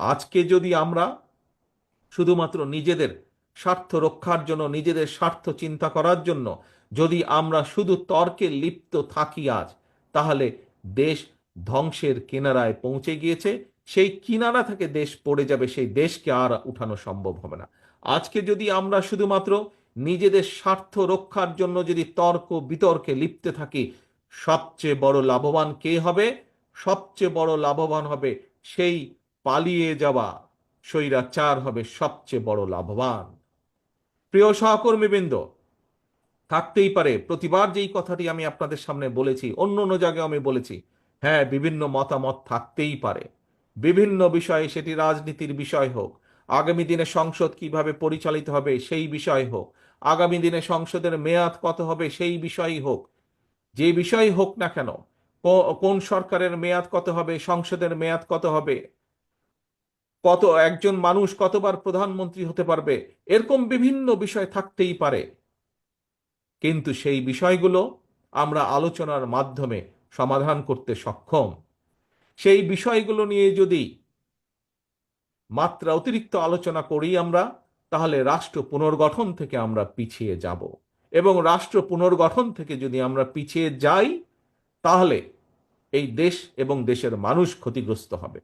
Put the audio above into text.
আজকে যদি আমরা শুধুমাত্র নিজেদের স্বার্থ রক্ষার জন্য, নিজেদের স্বার্থ চিন্তা করার জন্য যদি আমরা শুধু তর্কে লিপ্ত থাকি আজ, তাহলে দেশ ধ্বংসের কিনারায় পৌঁছে গিয়েছে। সেই কিনারা থেকে দেশ পড়ে যাবে, সেই দেশকে আর উঠানো সম্ভব হবে না। আজকে যদি আমরা শুধুমাত্র নিজেদের স্বার্থ রক্ষার জন্য যদি তর্ক বিতর্কে লিপ্তে থাকি, সবচেয়ে বড় লাভবান কে হবে? সবচেয়ে বড় লাভবান হবে সেই পালিয়ে যাওয়া স্বৈরাচার হবে সবচেয়ে বড় লাভবান। প্রিয় সহকর্মীবৃন্দ, থাকতেই পারে, প্রতিবার যেই কথাটি আমি আপনাদের সামনে বলেছি, অন্য অন্য জায়গায় আমি বলেছি হ্যাঁ বিভিন্ন মতামত থাকতেই পারে। বিভিন্ন বিষয়ে সেটি রাজনীতির বিষয় হোক, আগামী দিনে সংসদ কীভাবে পরিচালিত হবে সেই বিষয় হোক, আগামী দিনে সংসদের মেয়াদ কত হবে সেই বিষয়ই হোক, যে বিষয় হোক না কেন কোন সরকারের মেয়াদ কত হবে, সংসদের মেয়াদ কত হবে কত একজন মানুষ কতবার প্রধানমন্ত্রী হতে পারবে? এরকম বিভিন্ন বিষয় থাকতেই পারে। কিন্তু সেই বিষয়গুলো আমরা আলোচনার মাধ্যমে সমাধান করতে সক্ষম। সেই বিষয়গুলো নিয়ে যদি মাত্রা অতিরিক্ত আলোচনা করি আমরা, তাহলে রাষ্ট্র পুনর্গঠন থেকে আমরা পিছিয়ে যাব। এবং রাষ্ট্র পুনর্গঠন থেকে যদি আমরা পিছিয়ে যাই, তাহলে এই দেশ এবং দেশের মানুষ ক্ষতিগ্রস্ত হবে।